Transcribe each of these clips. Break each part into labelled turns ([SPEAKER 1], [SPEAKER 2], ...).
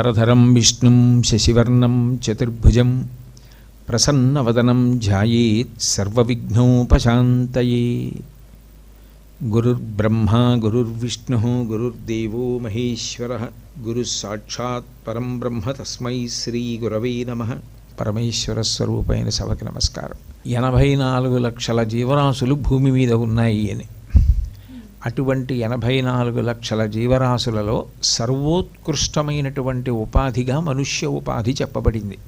[SPEAKER 1] శుక్లాంబరధరం విష్ణుం శశివర్ణం చతుర్భుజం ప్రసన్నవదనం ధ్యాయేత్ సర్వవిఘ్నోపశాంతయే. గురుర్బ్రహ్మా గురుర్విష్ణు గురుర్దేవో మహేశ్వర గురుస్సాక్షాత్ పరం బ్రహ్మ తస్మై శ్రీ గురవే నమ. పరమేశ్వర స్వరూపైన సభకి నమస్కారం. ఎనభై నాలుగు లక్షల జీవరాశులు భూమి మీద ఉన్నాయి అని. అటువంటి ఎనభై నాలుగు లక్షల జీవరాశులలో సర్వోత్కృష్టమైనటువంటి ఉపాధిగా మనుష్య ఉపాధి చెప్పబడింది.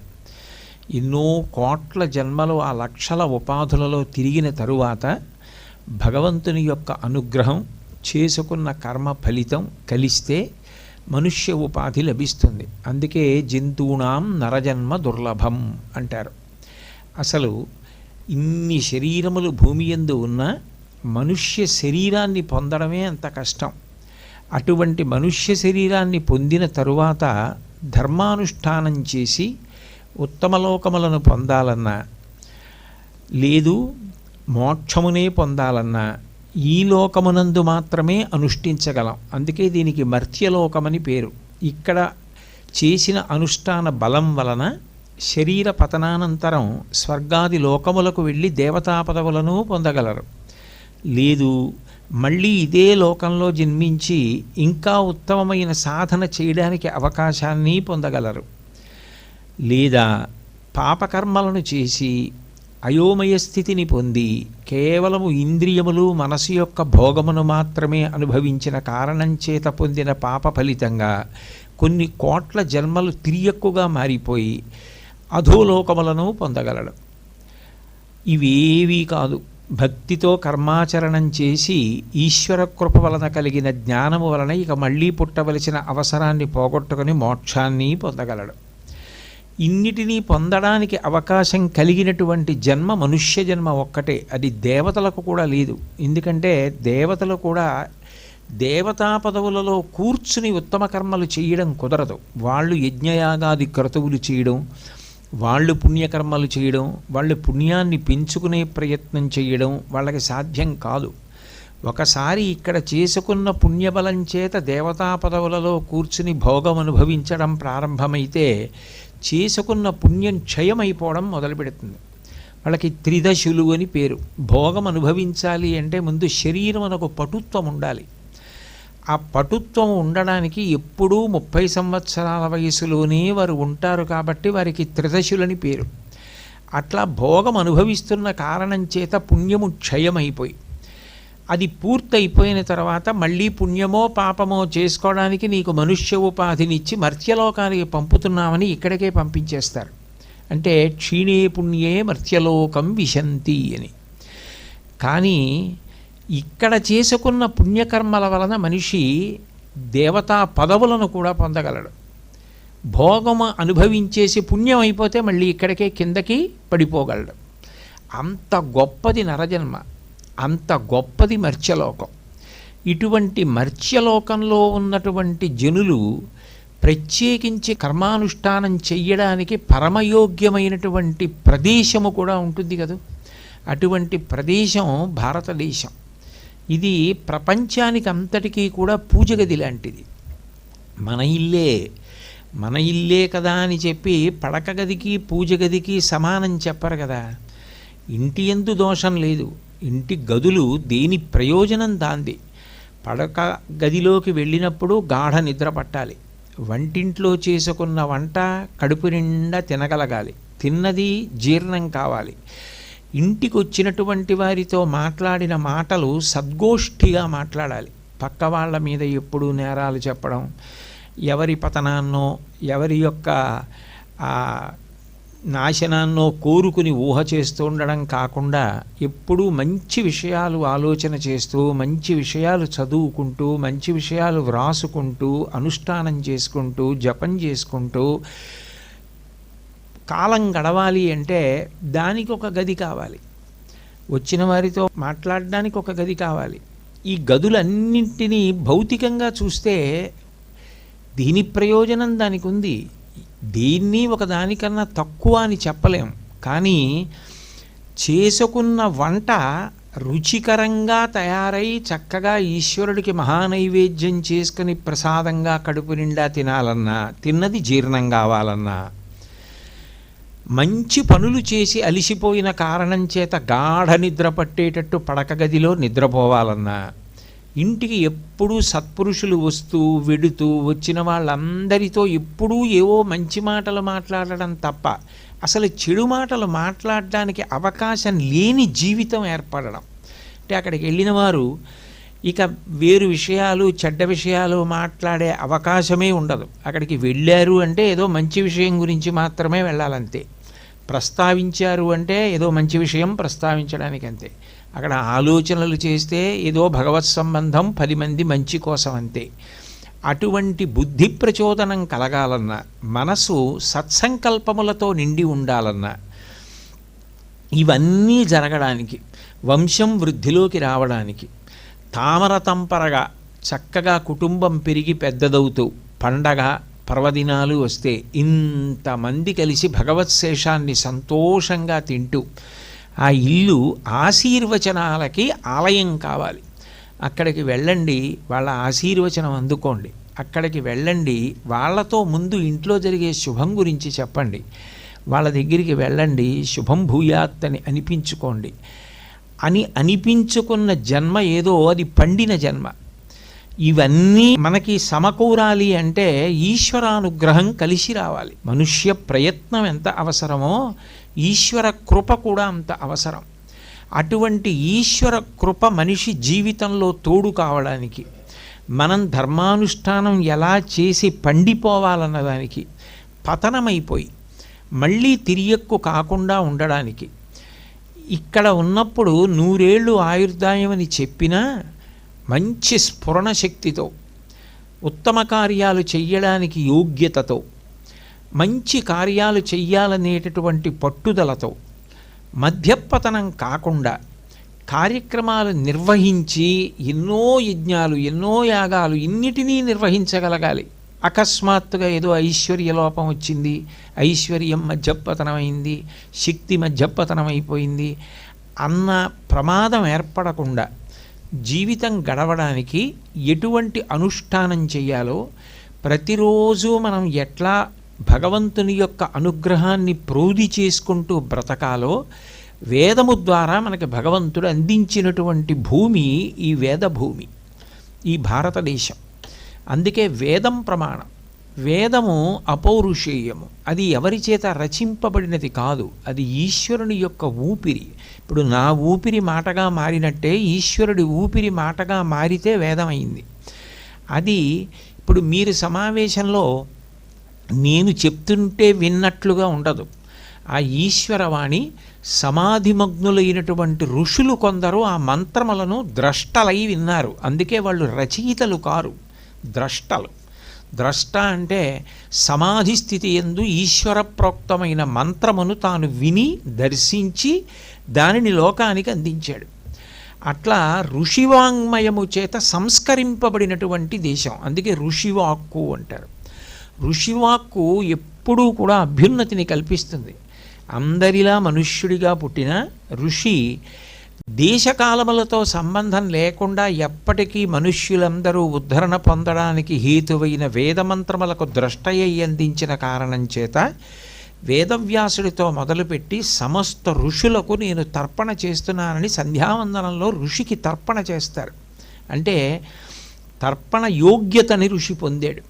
[SPEAKER 1] ఎన్నో కోట్ల జన్మలు ఆ లక్షల ఉపాధులలో తిరిగిన తరువాత భగవంతుని యొక్క అనుగ్రహం చేసుకున్న కర్మ ఫలితం కలిస్తే మనుష్య ఉపాధి లభిస్తుంది. అందుకే జంతువునాం నరజన్మ దుర్లభం అంటారు. అసలు ఇన్ని శరీరములు భూమి యందు ఉన్న మనుష్య శరీరాన్ని పొందడమే అంత కష్టం. అటువంటి మనుష్య శరీరాన్ని పొందిన తరువాత ధర్మానుష్ఠానం చేసి ఉత్తమలోకములను పొందాలన్నా లేదు మోక్షమునే పొందాలన్నా ఈ లోకమునందు మాత్రమే అనుష్ఠించగలం. అందుకే దీనికి మర్త్యలోకమని పేరు. ఇక్కడ చేసిన అనుష్ఠాన బలం వలన శరీర పతనానంతరం స్వర్గాది లోకములకు వెళ్ళి దేవతా పదవులను పొందగలరు. లేదు. మళ్ళీ ఇదే లోకంలో జన్మించి ఇంకా ఉత్తమమైన సాధన చేయడానికి అవకాశాన్ని పొందగలరు. లేదా పాపకర్మలను చేసి అయోమయ స్థితిని పొంది కేవలము ఇంద్రియములు మనసు యొక్క భోగమును మాత్రమే అనుభవించిన కారణం చేత పొందిన పాప ఫలితంగా కొన్ని కోట్ల జన్మలు తిరియక్కుగా మారిపోయి అధోలోకములను పొందగలడు. ఇవేవీ కాదు. భక్తితో కర్మాచరణం చేసి ఈశ్వర కృప వలన కలిగిన జ్ఞానము వలన ఇక మళ్ళీ పుట్టవలసిన అవసరాన్ని పోగొట్టుకుని మోక్షాన్ని పొందగలడు. ఇన్నిటినీ పొందడానికి అవకాశం కలిగినటువంటి జన్మ మనుష్య జన్మ ఒక్కటే అది దేవతలకు కూడా లేదు. ఎందుకంటే దేవతలు కూడా దేవతా పదవులలో కూర్చుని ఉత్తమ కర్మలు చేయడం కుదరదు. వాళ్ళు యజ్ఞయాగాది క్రతువులు చేయడం వాళ్ళు పుణ్యకర్మలు చేయడం వాళ్ళు పుణ్యాన్ని పెంచుకునే ప్రయత్నం చేయడం వాళ్ళకి సాధ్యం కాదు. ఒకసారి ఇక్కడ చేసుకున్న పుణ్యబలం చేత దేవతా పదవులలో కూర్చుని భోగం అనుభవించడం ప్రారంభమైతే చేసుకున్న పుణ్యం క్షయమైపోవడం మొదలుపెడుతుంది వాళ్ళకి త్రిదశులు అని పేరు. భోగం అనుభవించాలి అంటే ముందు శరీరం అనొక పటుత్వం ఉండాలి. ఆ పటుత్వం ఉండడానికి ఎప్పుడూ ముప్పై సంవత్సరాల వయసులోనే వారు ఉంటారు కాబట్టి వారికి త్రిదశులని పేరు. అట్లా భోగం అనుభవిస్తున్న కారణం చేత పుణ్యము క్షయమైపోయి అది పూర్తయిపోయిన తర్వాత మళ్ళీ పుణ్యమో పాపమో చేసుకోవడానికి నీకు మనుష్య ఉపాధినిచ్చి మర్త్యలోకానికి పంపుతున్నామని ఇక్కడికే పంపించేస్తారు. అంటే క్షీణే పుణ్యే మర్త్యలోకం విశంతి అని. కానీ ఇక్కడ చేసుకున్న పుణ్యకర్మల వలన మనిషి దేవతా పదవులను కూడా పొందగలడు. భోగము అనుభవించేసి పుణ్యం అయిపోతే మళ్ళీ ఇక్కడికే కిందకి పడిపోగలడు. అంత గొప్పది నరజన్మ అంత గొప్పది మర్త్యలోకం. ఇటువంటి మర్త్యలోకంలో ఉన్నటువంటి జనులు ప్రత్యేకించి కర్మానుష్ఠానం చెయ్యడానికి పరమయోగ్యమైనటువంటి ప్రదేశము కూడా ఉంటుంది కదా. అటువంటి ప్రదేశం భారతదేశం. ఇది ప్రపంచానికి అంతటికీ కూడా పూజ గది లాంటిది. మన ఇల్లే మన ఇల్లే కదా అని చెప్పి పడక గదికి పూజ గదికి సమానం చెప్పరు కదా. ఇంటి ఎందు దోషం లేదు. ఇంటి గదులు దేని ప్రయోజనం దాంది? పడక గదిలోకి వెళ్ళినప్పుడు గాఢ నిద్ర పట్టాలి. వంటింట్లో చేసుకున్న వంట కడుపు నిండా తినగలగాలి. తిన్నది జీర్ణం కావాలి. ఇంటికి వచ్చినటువంటి వారితో మాట్లాడిన మాటలు సద్గోష్ఠిగా మాట్లాడాలి. పక్క వాళ్ళ మీద ఎప్పుడూ నేరాలు చెప్పడం ఎవరి పతనాన్నో ఎవరి యొక్క నాశనాన్నో కోరుకుని ఊహ చేస్తూ ఉండడం కాకుండా ఎప్పుడూ మంచి విషయాలు ఆలోచన చేస్తూ మంచి విషయాలు చదువుకుంటూ మంచి విషయాలు వ్రాసుకుంటూ అనుష్ఠానం చేసుకుంటూ జపం చేసుకుంటూ కాలం గడవాలి అంటే దానికి ఒక గది కావాలి. వచ్చిన వారితో మాట్లాడడానికి ఒక గది కావాలి. ఈ గదులన్నింటినీ భౌతికంగా చూస్తే దీని ప్రయోజనం దానికి ఉంది దీన్ని ఒక దానికన్నా తక్కువ అని చెప్పలేం. కానీ చేసుకున్న వంట రుచికరంగా తయారై చక్కగా ఈశ్వరుడికి మహానైవేద్యం చేసుకుని ప్రసాదంగా కడుపు నిండా తినాలన్నా తిన్నది జీర్ణం కావాలన్నా మంచి పనులు చేసి అలిసిపోయిన కారణం చేత గాఢ నిద్ర పట్టేటట్టు పడక గదిలో నిద్రపోవాలన్నా ఇంటికి ఎప్పుడూ సత్పురుషులు వస్తూ వెడుతూ వచ్చిన వాళ్ళందరితో ఎప్పుడూ ఏవో మంచి మాటలు మాట్లాడడం తప్ప అసలు చెడు మాటలు మాట్లాడడానికి అవకాశం లేని జీవితం ఏర్పడడం. అంటే అక్కడికి వెళ్ళిన వారు ఇక వేరు విషయాలు చెడ్డ విషయాలు మాట్లాడే అవకాశమే ఉండదు. అక్కడికి వెళ్ళారు అంటే ఏదో మంచి విషయం గురించి మాత్రమే వెళ్ళాలంతే. ప్రస్తావించారు అంటే ఏదో మంచి విషయం ప్రస్తావించడానికి అంతే అక్కడ ఆలోచనలు చేస్తే ఏదో భగవత్ సంబంధం పది మంది మంచి కోసం అంతే. అటువంటి బుద్ధి ప్రచోదనం కలగాలన్నా మనసు సత్సంకల్పములతో నిండి ఉండాలన్నా ఇవన్నీ జరగడానికి వంశం వృద్ధిలోకి రావడానికి తామర తంపరగా చక్కగా కుటుంబం పెరిగి పెద్దదవుతూ పండగ పర్వదినాలు వస్తే ఇంతమంది కలిసి భగవత్ శేషాన్ని సంతోషంగా తింటూ ఆ ఇల్లు ఆశీర్వచనాలకి ఆలయం కావాలి. అక్కడికి వెళ్ళండి వాళ్ళ ఆశీర్వచనం అందుకోండి. అక్కడికి వెళ్ళండి వాళ్ళతో ముందు ఇంట్లో జరిగే శుభం గురించి చెప్పండి. వాళ్ళ దగ్గరికి వెళ్ళండి శుభం భూయాత్ అని అనిపించుకోండి. అని అనిపించుకున్న జన్మ ఏదో అది పండిన జన్మ. ఇవన్నీ మనకి సమకూరాలి అంటే ఈశ్వరానుగ్రహం కలిసి రావాలి. మనుష్య ప్రయత్నం ఎంత అవసరమో ఈశ్వర కృప కూడా అంత అవసరం. అటువంటి ఈశ్వర కృప మనిషి జీవితంలో తోడు కావడానికి మనం ధర్మానుష్ఠానం ఎలా చేసి పండిపోవాలన్న దానికి పతనమైపోయి మళ్ళీ తిరియక్కు కాకుండా ఉండడానికి ఇక్కడ ఉన్నప్పుడు నూరేళ్ళు ఆయుర్దాయం అని చెప్పినా మంచి స్ఫురణ శక్తితో ఉత్తమ కార్యాలు చెయ్యడానికి యోగ్యతతో మంచి కార్యాలు చెయ్యాలనేటటువంటి పట్టుదలతో మధ్యపతనం కాకుండా కార్యక్రమాలు నిర్వహించి ఎన్నో యజ్ఞాలు ఎన్నో యాగాలు ఇన్నిటినీ నిర్వహించగలగాలి. అకస్మాత్తుగా ఏదో ఐశ్వర్య లోపం వచ్చింది. ఐశ్వర్యం మధ్యపతనమైంది. శక్తి మధ్యపతనమైపోయింది. అన్న ప్రమాదం ఏర్పడకుండా జీవితం గడవడానికి ఎటువంటి అనుష్ఠానం చేయాలో ప్రతిరోజు మనం ఎట్లా భగవంతుని యొక్క అనుగ్రహాన్ని ప్రోధి చేసుకుంటూ బ్రతకాలో వేదము ద్వారా మనకి భగవంతుడు అందించినటువంటి భూమి ఈ వేద భూమి ఈ భారతదేశం. అందుకే వేదం ప్రమాణం. వేదము అపౌరుషేయము. అది ఎవరి చేత రచింపబడినది కాదు. అది ఈశ్వరుని యొక్క ఊపిరి. ఇప్పుడు నా ఊపిరి మాటగా మారినట్టే ఈశ్వరుడి ఊపిరి మాటగా మారితే వేదమైంది. అది ఇప్పుడు మీరు సమావేశంలో నేను చెప్తుంటే విన్నట్లుగా ఉండదు. ఆ ఈశ్వరవాణి సమాధిమగ్నులైనటువంటి ఋషులు కొందరు ఆ మంత్రములను ద్రష్టలై విన్నారు. అందుకే వాళ్ళు రచయితలు కారు. ద్రష్టలు. ద్రష్ట అంటే సమాధి స్థితి ఎందు ఈశ్వర ప్రోక్తమైన మంత్రమును తాను విని దర్శించి దానిని లోకానికి అందించాడు. అట్లా ఋషివాంగ్మయము చేత సంస్కరింపబడినటువంటి దేశం. అందుకే ఋషివాక్కు అంటారు. ఋషివాక్కు ఎప్పుడూ కూడా అభ్యున్నతిని కల్పిస్తుంది. అందరిలా మనుష్యుడిగా పుట్టిన ఋషి దేశకాలములతో సంబంధం లేకుండా ఎప్పటికీ మనుష్యులందరూ ఉద్ధరణ పొందడానికి హేతువైన వేదమంత్రములకు ద్రష్టయ్యి అందించిన కారణం చేత వేదవ్యాసుడితో మొదలుపెట్టి సమస్త ఋషులకు నేను తర్పణ చేస్తున్నానని సంధ్యావందనంలో ఋషికి తర్పణ చేస్తారు. అంటే తర్పణ యోగ్యతని ఋషి పొందాడు.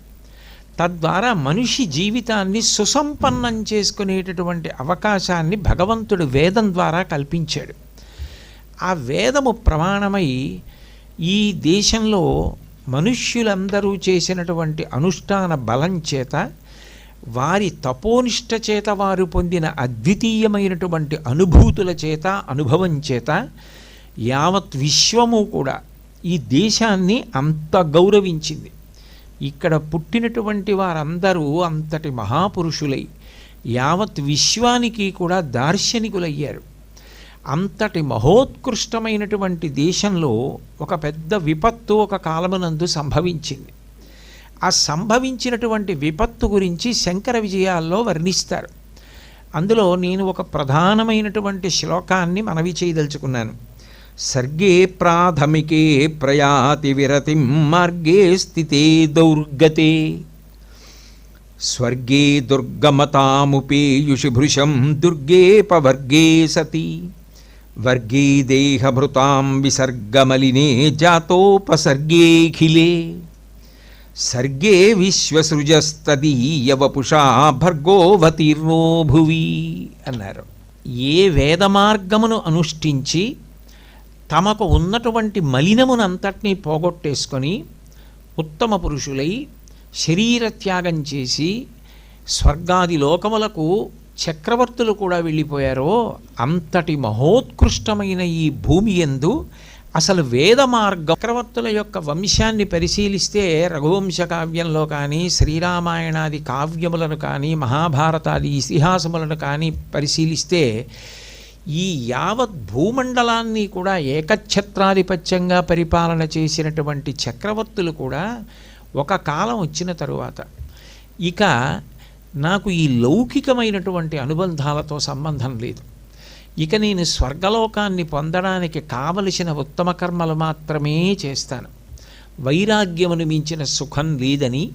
[SPEAKER 1] తద్వారా మనిషి జీవితాన్ని సుసంపన్నం చేసుకునేటటువంటి అవకాశాన్ని భగవంతుడు వేదం ద్వారా కల్పించాడు. ఆ వేదము ప్రమాణమై ఈ దేశంలో మనుష్యులందరూ చేసినటువంటి అనుష్ఠాన బలం చేత వారి తపోనిష్ట చేత వారు పొందిన అద్వితీయమైనటువంటి అనుభూతుల చేత అనుభవం చేత యావత్ విశ్వము కూడా ఈ దేశాన్ని అంత గౌరవించింది. ఇక్కడ పుట్టినటువంటి వారందరూ అంతటి మహాపురుషులై యావత్ విశ్వానికి కూడా దార్శనికులయ్యారు. అంతటి మహోత్కృష్టమైనటువంటి దేశంలో ఒక పెద్ద విపత్తు ఒక కాలమునందు సంభవించింది. ఆ సంభవించినటువంటి విపత్తు గురించి శంకర విజయాల్లో వర్ణిస్తారు. అందులో నేను ఒక ప్రధానమైనటువంటి శ్లోకాన్ని మనవి చేయదలుచుకున్నాను. సర్గే ప్రాథమికే ప్రయాతి విరతిం మార్గే స్థితే దౌర్గతే. స్వర్గే దుర్గమతాముపేయుషి భృశం దుర్గేపవర్గే సతి. వర్గీదేహభృతాం విసర్గమలినే జాతోపసర్గేఖిలే సర్గే విశ్వసృజస్తదీయవపుషా భర్గోవతీర్ణో భువి అన్నారు. ఏ వేద మార్గమును అనుష్ఠించి తమకు ఉన్నటువంటి మలినమునంతటినీ పోగొట్టేసుకొని ఉత్తమ పురుషులై శరీర త్యాగం చేసి స్వర్గాది లోకములకు చక్రవర్తులు కూడా వెళ్ళిపోయారో అంతటి మహోత్కృష్టమైన ఈ భూమి ఎందు అసలు వేద మార్గం చక్రవర్తుల యొక్క వంశాన్ని పరిశీలిస్తే రఘువంశ కావ్యంలో కానీ శ్రీరామాయణాది కావ్యములను కానీ మహాభారతాది ఇతిహాసములను కానీ పరిశీలిస్తే ఈ యావత్ భూమండలాన్ని కూడా ఏకఛత్రాధిపత్యంగా పరిపాలన చేసినటువంటి చక్రవర్తులు కూడా ఒక కాలం వచ్చిన తరువాత. ఇక నాకు ఈ లౌకికమైనటువంటి అనుబంధాలతో సంబంధం లేదు. ఇక నేను స్వర్గలోకాన్ని పొందడానికి కావలసిన ఉత్తమ కర్మలు మాత్రమే చేస్తాను. వైరాగ్యమును మించిన సుఖం లేదని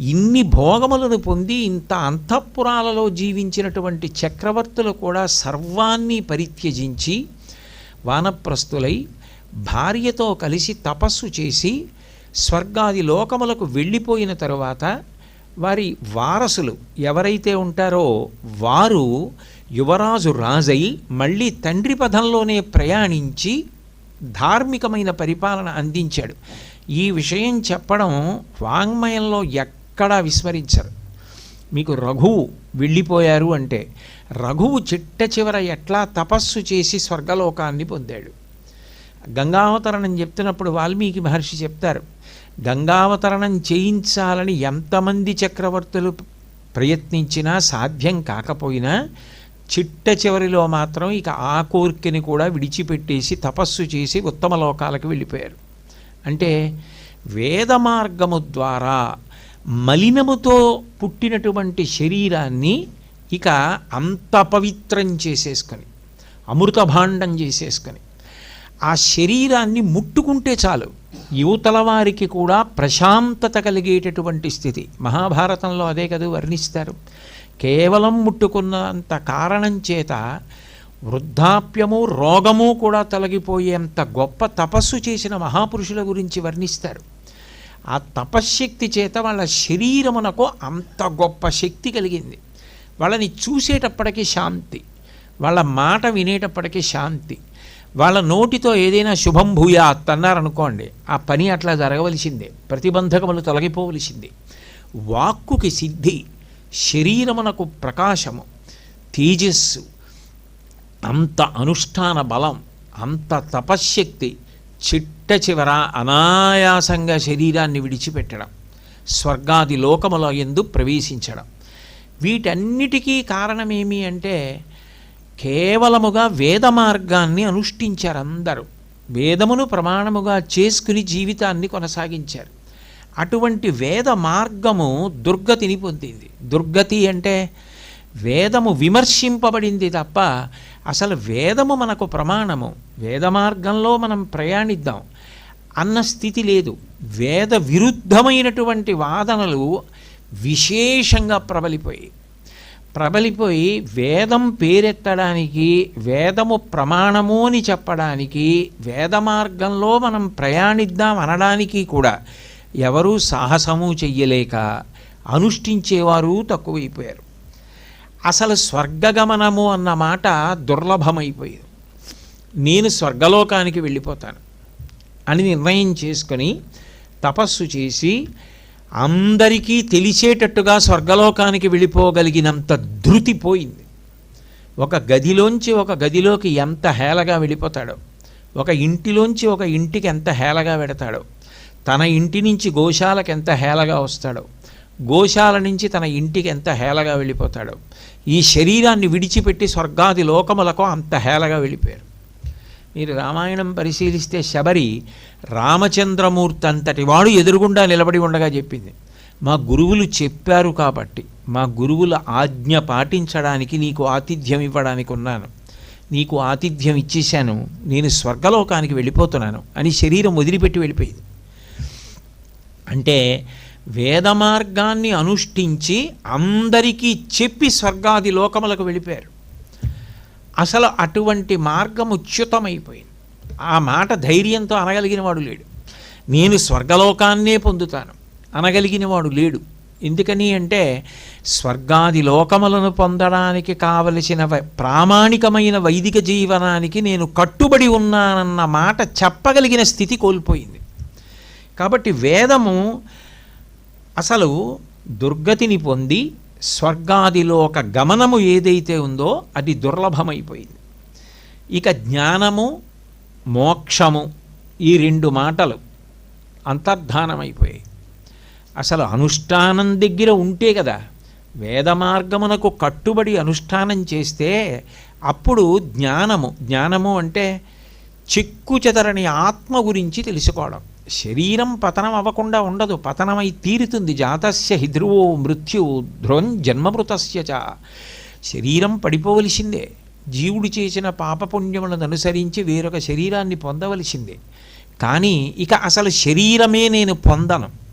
[SPEAKER 1] ఇన్ని భోగములను పొంది ఇంత అంతఃపురాలలో జీవించినటువంటి చక్రవర్తులు కూడా సర్వాన్ని పరిత్యజించి వానప్రస్తులై భార్యతో కలిసి తపస్సు చేసి స్వర్గాది లోకములకు వెళ్ళిపోయిన తరువాత వారి వారసులు ఎవరైతే ఉంటారో వారు యువరాజు రాజై మళ్ళీ తండ్రి పదంలోనే ప్రయాణించి ధార్మికమైన పరిపాలన అందించాడు. ఈ విషయం చెప్పడం వాంగ్మయంలో ఎక్కడా విస్మరించరు. మీకు రఘువు వెళ్ళిపోయారు అంటే రఘువు చిట్ట చివర ఎట్లా తపస్సు చేసి స్వర్గలోకాన్ని పొందాడు. గంగావతరణం చెప్తున్నప్పుడు వాల్మీకి మహర్షి చెప్తారు గంగావతరణం చేయించాలని ఎంతమంది చక్రవర్తులు ప్రయత్నించినా సాధ్యం కాకపోయినా చిట్ట చివరిలో మాత్రం ఇక ఆ కోరికని కూడా విడిచిపెట్టేసి తపస్సు చేసి ఉత్తమ లోకాలకు వెళ్ళిపోయారు. అంటే వేద మార్గము ద్వారా మలినముతో పుట్టినటువంటి శరీరాన్ని ఇక అంత పవిత్రం చేసేసుకొని అమృత భాండం చేసేసుకొని ఆ శరీరాన్ని ముట్టుకుంటే చాలు. యువతల వారికి కూడా ప్రశాంతత కలిగేటటువంటి స్థితి. మహాభారతంలో అదే కదా వర్ణిస్తారు. కేవలం ముట్టుకున్నంత కారణం చేత వృద్ధాప్యము రోగము కూడా తొలగిపోయేంత గొప్ప తపస్సు చేసిన మహాపురుషుల గురించి వర్ణిస్తారు. ఆ తపశ్శక్తి చేత వాళ్ళ శరీరమునకు అంత గొప్ప శక్తి కలిగింది. వాళ్ళని చూసేటప్పటికీ శాంతి. వాళ్ళ మాట వినేటప్పటికీ శాంతి. వాళ్ళ నోటితో ఏదైనా శుభం భూయాత్ అన్నారనుకోండి ఆ పని అట్లా జరగవలసిందే ప్రతిబంధకములు తొలగిపోవలసిందే. వాక్కుకి సిద్ధి శరీరమునకు ప్రకాశము తేజస్సు అంత అనుష్ఠాన బలం అంత తపశ్శక్తి చిట్ట చివర అనాయాసంగా శరీరాన్ని విడిచిపెట్టడం స్వర్గాది లోకముల ఎందు ప్రవేశించడం. వీటన్నిటికీ కారణమేమి అంటే కేవలముగా వేద మార్గాన్ని అనుష్ఠించారు అందరూ. వేదమును ప్రమాణముగా చేసుకుని జీవితాన్ని కొనసాగించారు. అటువంటి వేద మార్గము దుర్గతిని పొందింది. దుర్గతి అంటే వేదము విమర్శింపబడింది తప్ప అసలు వేదము మనకు ప్రమాణము. వేద మార్గంలో మనం ప్రయాణిద్దాం. అన్న స్థితి లేదు. వేద విరుద్ధమైనటువంటి వాదనలు విశేషంగా ప్రబలిపోయాయి. ప్రబలిపోయి వేదం పేరెత్తడానికి వేదము ప్రమాణము అని చెప్పడానికి వేద మార్గంలో మనం ప్రయాణిద్దాం అనడానికి కూడా ఎవరూ సాహసము చెయ్యలేక అనుష్ఠించేవారు తక్కువైపోయారు. అసలు స్వర్గగమనము అన్న మాట దుర్లభమైపోయేది. నేను స్వర్గలోకానికి వెళ్ళిపోతాను అని నిర్ణయం చేసుకొని తపస్సు చేసి అందరికీ తెలిసేటట్టుగా స్వర్గలోకానికి వెళ్ళిపోగలిగినంత ధృతి పోయింది. ఒక గదిలోంచి ఒక గదిలోకి ఎంత హేళగా వెళ్ళిపోతాడో ఒక ఇంటిలోంచి ఒక ఇంటికి ఎంత హేళగా వెడతాడో తన ఇంటి నుంచి గోశాలకు ఎంత హేళగా వస్తాడో గోశాల నుంచి తన ఇంటికి ఎంత హేళగా వెళ్ళిపోతాడో ఈ శరీరాన్ని విడిచిపెట్టి స్వర్గాది లోకములకు అంత హేళగా వెళ్ళిపోయారు. మీరు రామాయణం పరిశీలిస్తే శబరి రామచంద్రమూర్తి అంతటి వాడు ఎదురుగుండా నిలబడి ఉండగా చెప్పింది మా గురువులు చెప్పారు కాబట్టి మా గురువుల ఆజ్ఞ పాటించడానికి నీకు ఆతిథ్యం ఇవ్వడానికి ఉన్నాను. నీకు ఆతిథ్యం ఇచ్చేశాను. నేను స్వర్గలోకానికి వెళ్ళిపోతున్నాను అని శరీరం వదిలిపెట్టి వెళ్ళిపోయింది. అంటే వేద మార్గాన్ని అనుష్ఠించి అందరికీ చెప్పి స్వర్గాది లోకములకు వెళ్ళిపోయారు. అసలు అటువంటి మార్గం ఉచ్యుతమైపోయింది ఆ మాట ధైర్యంతో అనగలిగిన వాడు లేడు. నేను స్వర్గలోకాన్నే పొందుతాను. అనగలిగిన వాడు లేడు. ఎందుకని అంటే స్వర్గాది లోకములను పొందడానికి కావలసిన వై- ప్రామాణికమైన వైదిక జీవనానికి నేను కట్టుబడి ఉన్నానన్న మాట చెప్పగలిగిన స్థితి కోల్పోయింది. కాబట్టి వేదము అసలు దుర్గతిని పొంది స్వర్గాదిలో ఒక గమనము ఏదైతే ఉందో అది దుర్లభమైపోయింది. ఇక జ్ఞానము మోక్షము ఈ రెండు మాటలు అంతర్ధానమైపోయాయి. అసలు అనుష్ఠానం దగ్గర ఉంటే కదా వేద మార్గమునకు కట్టుబడి అనుష్ఠానం చేస్తే అప్పుడు జ్ఞానము జ్ఞానము అంటే చిక్కు చెదరని ఆత్మ గురించి తెలుసుకోవడం. శరీరం పతనం అవ్వకుండా ఉండదు పతనమై తీరుతుంది. జాతస్య హిధ్రువో మృత్యు ధ్రువం జన్మమృతస్య చ. శరీరం పడిపోవలసిందే. జీవుడు చేసిన పాపపుణ్యములను అనుసరించి వేరొక శరీరాన్ని పొందవలసిందే. కానీ ఇక అసలు శరీరమే నేను పొందను.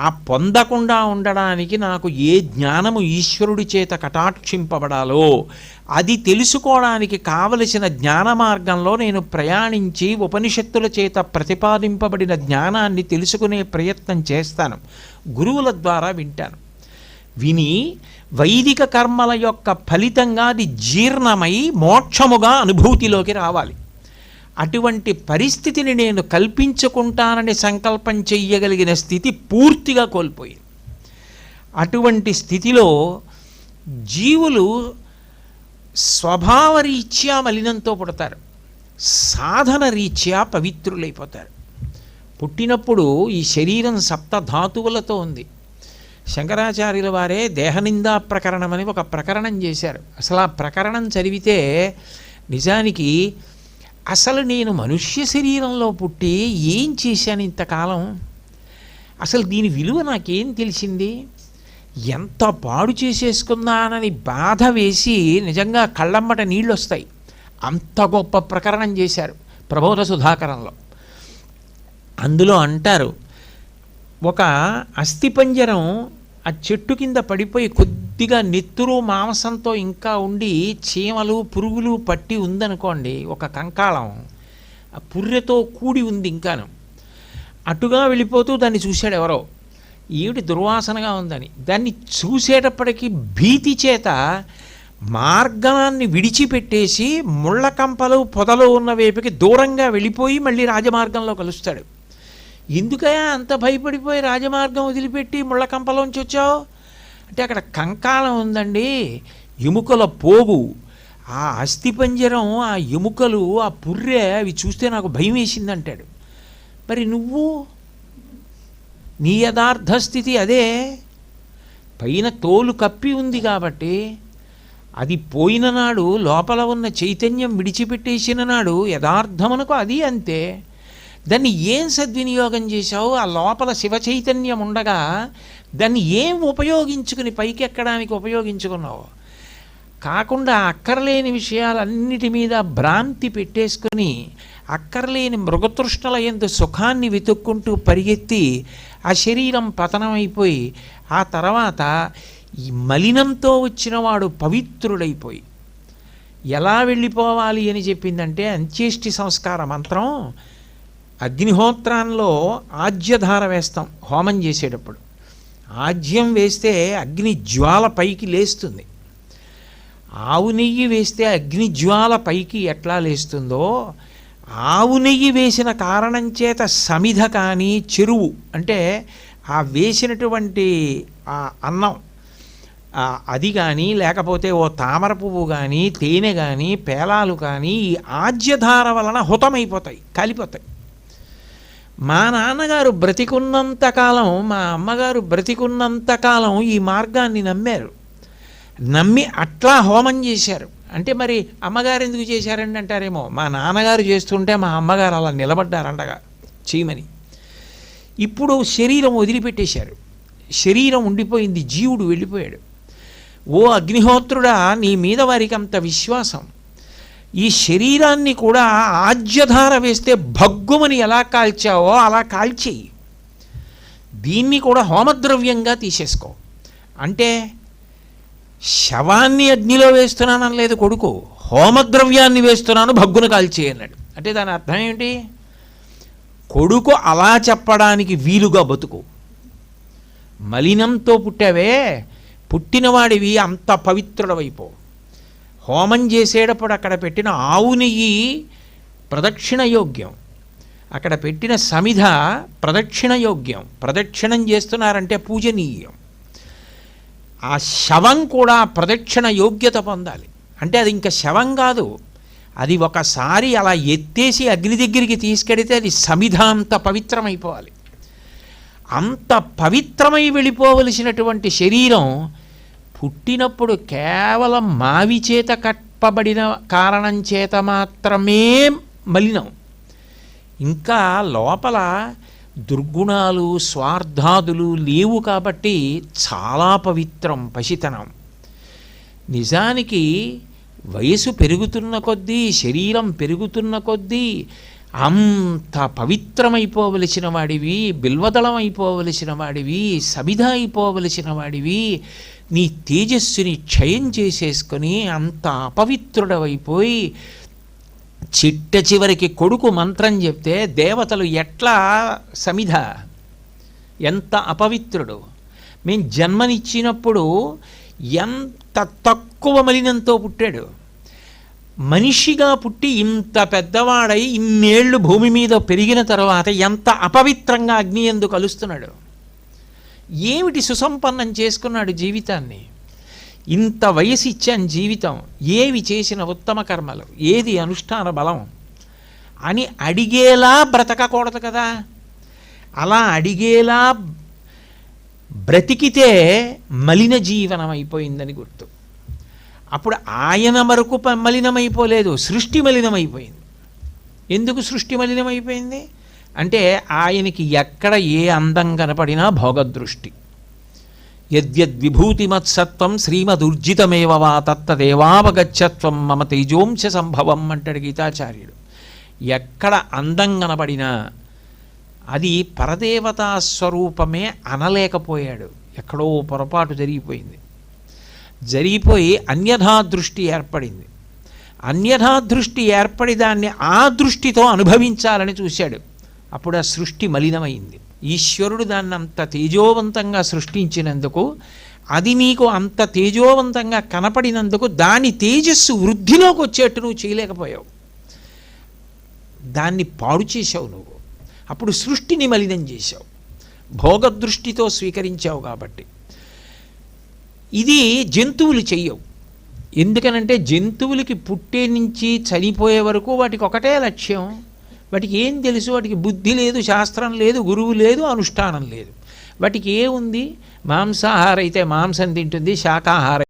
[SPEAKER 1] ఆ పొందకుండా ఉండడానికి నాకు ఏ జ్ఞానము ఈశ్వరుడి చేత కటాక్షింపబడాలో అది తెలుసుకోవడానికి కావలసిన జ్ఞాన మార్గంలో నేను ప్రయాణించి ఉపనిషత్తుల చేత ప్రతిపాదింపబడిన జ్ఞానాన్ని తెలుసుకునే ప్రయత్నం చేస్తాను. గురువుల ద్వారా వింటాను. విని వైదిక కర్మల యొక్క ఫలితంగా అది జీర్ణమై మోక్షముగా అనుభూతిలోకి రావాలి. అటువంటి పరిస్థితిని నేను కల్పించుకుంటానని సంకల్పం చెయ్యగలిగిన స్థితి పూర్తిగా కోల్పోయింది. అటువంటి స్థితిలో జీవులు స్వభావరీత్యా మలినంతో పుడతారు. సాధన రీత్యా పవిత్రులైపోతారు. పుట్టినప్పుడు ఈ శరీరం సప్త ధాతువులతో ఉంది. శంకరాచార్యుల వారే దేహనిందా ప్రకరణం అని ఒక ప్రకరణం చేశారు. అసలు ఆ ప్రకరణం చదివితే నిజానికి అసలు నేను మనుష్య శరీరంలో పుట్టి ఏం చేశాను ఇంతకాలం? అసలు దీని విలువ నాకేం తెలిసింది? ఎంత పాడు చేసేసుకున్నానని బాధ వేసి నిజంగా కళ్ళమ్మట నీళ్ళు వస్తాయి అంత గొప్ప ప్రకరణం చేశారు ప్రబోధ సుధాకరంలో. అందులో అంటారు ఒక అస్థిపంజరం ఆ చెట్టు కింద పడిపోయి కొద్ది కొద్దిగా నెత్తురు మాంసంతో ఇంకా ఉండి చీమలు పురుగులు పట్టి ఉందనుకోండి ఒక కంకాళం ఆ పుర్రెతో కూడి ఉంది ఇంకాను. అటుగా వెళ్ళిపోతూ దాన్ని చూశాడు ఎవరో. ఏమిటి దుర్వాసనగా ఉందని. దాన్ని చూసేటప్పటికీ భీతి చేత మార్గాన్ని విడిచిపెట్టేసి ముళ్ళ కంపలు పొదలు ఉన్న వైపుకి దూరంగా వెళ్ళిపోయి మళ్ళీ రాజమార్గంలో కలుస్తాడు. ఎందుకయా అంత భయపడిపోయి రాజమార్గం వదిలిపెట్టి ముళ్ళ కంపలోంచి వచ్చావు? అంటే అక్కడ కంకాలం ఉందండి. ఎముకల పోగు. ఆ అస్థిపంజరం ఆ ఎముకలు ఆ పుర్రె అవి చూస్తే నాకు భయం వేసింది అంటాడు మరి నువ్వు నీ యథార్థ స్థితి అదే. పైన తోలు కప్పి ఉంది కాబట్టి అది పోయిన నాడు లోపల ఉన్న చైతన్యం విడిచిపెట్టేసిన నాడు యథార్థమనకు అది అంతే. దాన్ని ఏం సద్వినియోగం చేశావు? ఆ లోపల శివ చైతన్యం ఉండగా దాన్ని ఏం ఉపయోగించుకుని పైకి ఎక్కడానికి ఉపయోగించుకున్నావు? కాకుండా అక్కర్లేని విషయాలన్నిటి మీద భ్రాంతి పెట్టేసుకుని అక్కర్లేని మృగతృష్ణల ఎందు సుఖాన్ని వెతుక్కుంటూ పరిగెత్తి ఆ శరీరం పతనమైపోయి ఆ తర్వాత ఈ మలినంతో వచ్చినవాడు పవిత్రుడైపోయి. ఎలా వెళ్ళిపోవాలి అని చెప్పిందంటే అంత్యేష్టి సంస్కార మంత్రం అగ్నిహోత్రాల్లో ఆజ్యధార వేస్తాం హోమం చేసేటప్పుడు. ఆజ్యం వేస్తే అగ్ని జ్వాల పైకి లేస్తుంది. ఆవు నెయ్యి వేస్తే అగ్ని జ్వాల పైకి ఎట్లా లేస్తుందో ఆవు నెయ్యి వేసిన కారణం చేత సమిధ కానీ చెరువు అంటే ఆ వేసినటువంటి ఆ అన్నం అది కానీ లేకపోతే ఓ తామర పువ్వు కానీ తేనె కానీ పేలాలు కానీ ఈ ఆజ్యధార వలన హుతమైపోతాయి కాలిపోతాయి. మా నాన్నగారు బ్రతికున్నంత కాలం మా అమ్మగారు బ్రతికున్నంత కాలం ఈ మార్గాన్ని నమ్మారు. నమ్మి అట్లా హోమం చేశారు. అంటే మరి అమ్మగారు ఎందుకు చేశారండి అంటారేమో? మా నాన్నగారు చేస్తుంటే మా అమ్మగారు అలా నిలబడ్డారంటగా చేయమని ఇప్పుడు శరీరం వదిలిపెట్టేశారు. శరీరం ఉండిపోయింది జీవుడు వెళ్ళిపోయాడు. ఓ అగ్నిహోత్రుడా నీ మీద వారికి అంత విశ్వాసం. ఈ శరీరాన్ని కూడా ఆజ్యధార వేస్తే భగ్గుమని ఎలా కాల్చావో అలా కాల్చేయి. దీన్ని కూడా హోమద్రవ్యంగా తీసేసుకో. అంటే శవాన్ని అగ్నిలో వేస్తున్నానని లేదు కొడుకు హోమద్రవ్యాన్ని వేస్తున్నాను భగ్గున కాల్చేయన్నాడు అంటే దాని అర్థం ఏంటి కొడుకు అలా చెప్పడానికి వీలుగా బతుకు. మలినంతో పుట్టావే పుట్టినవాడివి అంత పవిత్రుడవైపో. హోమం చేసేటప్పుడు అక్కడ పెట్టిన ఆవు నెయ్యి ప్రదక్షిణ యోగ్యం. అక్కడ పెట్టిన సమిధ ప్రదక్షిణ యోగ్యం. ప్రదక్షిణం చేస్తున్నారంటే పూజనీయం. ఆ శవం కూడా ప్రదక్షిణ యోగ్యత పొందాలి. అంటే అది ఇంకా శవం కాదు. అది ఒకసారి అలా ఎత్తేసి అగ్ని దగ్గరికి తీసుకెడితే అది సమిధ అంత పవిత్రమైపోవాలి. అంత పవిత్రమై వెళ్ళిపోవలసినటువంటి శరీరం పుట్టినప్పుడు కేవలం మావి చేత కప్పబడిన కారణం చేత మాత్రమే మలినం. ఇంకా లోపల దుర్గుణాలు స్వార్థాదులు లేవు కాబట్టి చాలా పవిత్రం పసితనం. నిజానికి వయసు పెరుగుతున్న కొద్దీ శరీరం పెరుగుతున్న కొద్దీ అంత పవిత్రమైపోవలసిన వాడివి బిల్వదళం అయిపోవలసిన వాడివి సబిధ అయిపోవలసిన వాడివి నీ తేజస్సుని క్షయం చేసేసుకొని అంత అపవిత్రుడవైపోయి చిట్ట చివరికి కొడుకు మంత్రం చెప్తే దేవతలు ఎట్లా సమిధ? ఎంత అపవిత్రుడు? మేము జన్మనిచ్చినప్పుడు ఎంత తక్కువ మలినంతో పుట్టాడు. మనిషిగా పుట్టి ఇంత పెద్దవాడై ఇన్నేళ్ళు భూమి మీద పెరిగిన తర్వాత ఎంత అపవిత్రంగా అగ్ని ఎందు కలుస్తున్నాడు. ఏమిటి సుసంపన్నం చేసుకున్నాడు జీవితాన్ని? ఇంత వయసు ఇచ్చాను జీవితం ఏవి చేసిన ఉత్తమ కర్మలు ఏది అనుష్ఠాన బలం అని అడిగేలా బ్రతకకూడదు కదా. అలా అడిగేలా బ్రతికితే మలిన జీవనం అయిపోయిందని గుర్తు. అప్పుడు ఆయన వరకు ప- మలినమైపోలేదు సృష్టి మలినమైపోయింది. ఎందుకు సృష్టి మలినమైపోయింది? అంటే ఆయనకి ఎక్కడ ఏ అందం కనపడినా భోగదృష్టి. యద్యద్విభూతిమత్సత్వం శ్రీమదుర్జితమేవ వా తత్తదేవావగచ్చత్వం మమ తేజోంశ సంభవం అంటాడు గీతాచార్యుడు. ఎక్కడ అందం కనపడినా అది పరదేవతా స్వరూపమే అనలేకపోయాడు. ఎక్కడో పొరపాటు జరిగిపోయింది. జరిగిపోయి అన్యథా దృష్టి ఏర్పడింది. అన్యథా దృష్టి ఏర్పడి దాన్ని ఆ దృష్టితో అనుభవించాలని చూశాడు. అప్పుడు ఆ సృష్టి మలినమైంది. ఈశ్వరుడు దాన్ని అంత తేజోవంతంగా సృష్టించినందుకు అది నీకు అంత తేజోవంతంగా కనపడినందుకు దాని తేజస్సు వృద్ధిలోకి వచ్చేట్టు నువ్వు చేయలేకపోయావు. దాన్ని పాడు చేశావు నువ్వు. అప్పుడు సృష్టిని మలినం చేశావు. భోగదృష్టితో స్వీకరించావు కాబట్టి. ఇది జంతువులు చెయ్యవు. ఎందుకనంటే జంతువులకి పుట్టే నుంచి చనిపోయే వరకు వాటికి ఒకటే లక్ష్యం. వాటికి ఏం తెలుసు? వాటికి బుద్ధి లేదు శాస్త్రం లేదు గురువు లేదు అనుష్ఠానం లేదు. వాటికి ఏముంది? మాంసాహారైతే అయితే మాంసం తింటుంది శాకాహార